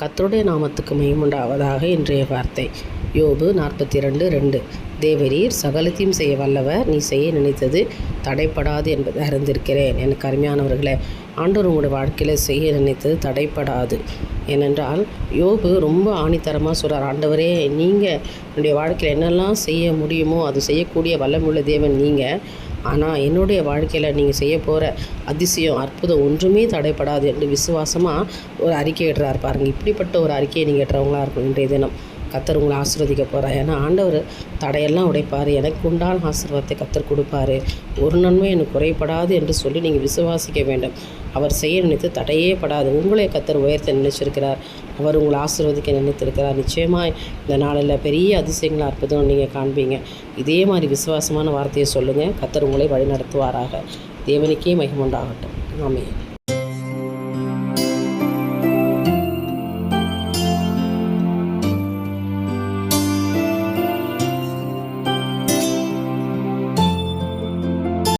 கத்தருடைய நாமத்துக்கு மகிமுண்டாவதாக இன்றைய வார்த்தை. யோபு நாற்பத்தி ரெண்டு. ரெண்டு தேவரீர் சகலத்தையும் செய்ய வல்லவர் நீ செய்ய நினைத்தது தடைப்படாது என்பதை அறிந்திருக்கிறேன். எனக்கு அருமையானவர்களே ஆண்டவர் உங்களுடைய வாழ்க்கையில் செய்ய நினைத்தது தடைப்படாது. ஏனென்றால் யோபு ரொம்ப ஆணித்தரமாக சொல்கிறார் ஆண்டவரே நீங்கள் என்னுடைய வாழ்க்கையில் என்னெல்லாம் செய்ய முடியுமோ அது செய்யக்கூடிய வல்லமுள்ள தேவன் நீங்கள் ஆனால் என்னுடைய வாழ்க்கையில் நீங்கள் செய்ய போகிற அதிசயம் அற்புதம் ஒன்றுமே தடைப்படாது என்று விசுவாசமாக ஒரு அறிக்கை இடுறார் பாருங்கள் இப்படிப்பட்ட ஒரு அறிக்கையை நீங்கள் இடுறவங்களா இருக்கும் இன்றைய தினம். கத்தர் உங்களை ஆசீர்வதிக்க போகிறார் ஏன்னா ஆண்டவர் தடையெல்லாம் உடைப்பார். எனக்கு உண்டான ஆசீர்வாதத்தை கத்தர் கொடுப்பாரு. ஒரு நன்மை எனக்கு குறைபடாது என்று சொல்லி நீங்கள் விசுவாசிக்க வேண்டும். அவர் செய்ய நினைத்து தடையே படாது. உங்களை கத்தர் உயர்த்த நினைச்சிருக்கிறார். அவர் உங்களை ஆசீர்வதிக்க நினைத்திருக்கிறார். நிச்சயமாக இந்த நாளில் பெரிய அதிசயங்களாக அற்புதம் நீங்கள் காண்பீங்க. இதே மாதிரி விசுவாசமான வார்த்தையை சொல்லுங்கள் கத்தர் உங்களை வழிநடத்துவாராக. தேவனுக்கே மகிமுண்டாகட்டும் ஆமையே